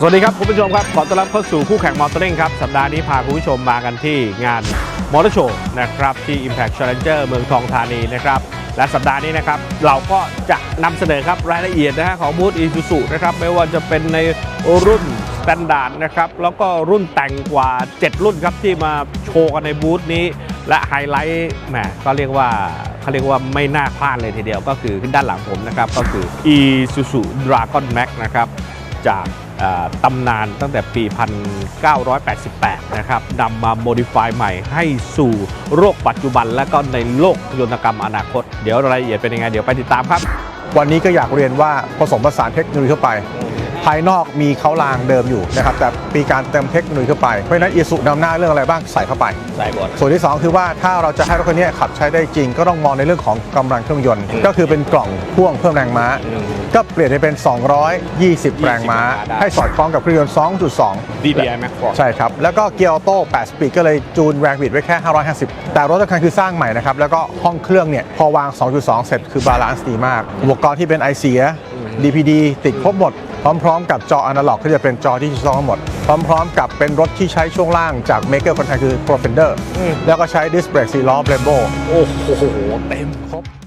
สวัสดีครับคุณผู้ชมครับ ขอต้อนรับเข้าสู่คู่แข่งมอเตอร์เร่งครับ สัปดาห์นี้พาคุณผู้ชมมากันที่งานมอเตอร์โชว์นะครับ ที่ Impact Challenger เมืองทองธานีนะครับ และสัปดาห์นี้นะครับ เราก็จะนำเสนอครับรายละเอียดนะฮะของบูธอีซูซูนะครับ ไม่ว่าจะเป็นในรุ่นสแตนดาร์ดนะครับ แล้วก็รุ่นแต่งกว่า 7 รุ่นครับ ที่มาโชว์กันในบูธนี้ และไฮไลท์แหมก็เรียกว่าเขาเรียกว่าไม่น่าพลาดเลยทีเดียวก็คือด้านหลังผมนะครับ ก็คือ Isuzu Dragon Max นะครับ จาก ตำนานตั้งแต่ปี 1988 นะครับนำมาโมดิฟายใหม่ให้สู่โลกปัจจุบันและก็ในโลกยนตกรรมอนาคต เดี๋ยวรายละเอียดเป็นยังไง เดี๋ยวไปติดตามครับ วันนี้ก็อยากเรียนว่าผสมผสานเทคโนโลยีเข้าไป ภายนอกมีเขารางเดิมอยู่นะครับแต่มีการเติมเทคโนโลยีเข้าไปเพราะฉะนั้นอีสุนำหน้าเรื่องอะไรบ้างใส่เข้าไปใส่บทส่วนที่ 2 คือว่าถ้าเราจะให้รถคันนี้ขับใช้ได้จริง ก็ต้องมองในเรื่องของกำลังเครื่องยนต์ ก็คือเป็นกล่องพ่วงเพิ่มแรงม้า ก็เปลี่ยนให้เป็น 220 แรงม้าได้ให้สอดคล้องกับเครื่องยนต์ 2.2 DPI Max Force ใช่ครับ แล้วก็เกียร์ออโต้8สปีดก็เลยจูนแรงบิดไว้แค่ 550 แต่รถทุกคันคือสร้างใหม่นะครับ แล้วก็ห้องเครื่องเนี่ยพอวาง 2.2 เสร็จคือบาลานซ์ดีมาก อุปกรณ์ที่เป็นไอเสีย DPD ติดครบหมด พร้อมๆ กับจออนาล็อกที่จะเป็นจอดิจิตอลทั้งหมด พร้อมๆ กับเป็นรถที่ใช้ช่วงล่างจาก Maker คนไทยคือ Profender แล้วก็ใช้ดิสเบรกซีล้อ Brembo โอ้โห เต็มครบ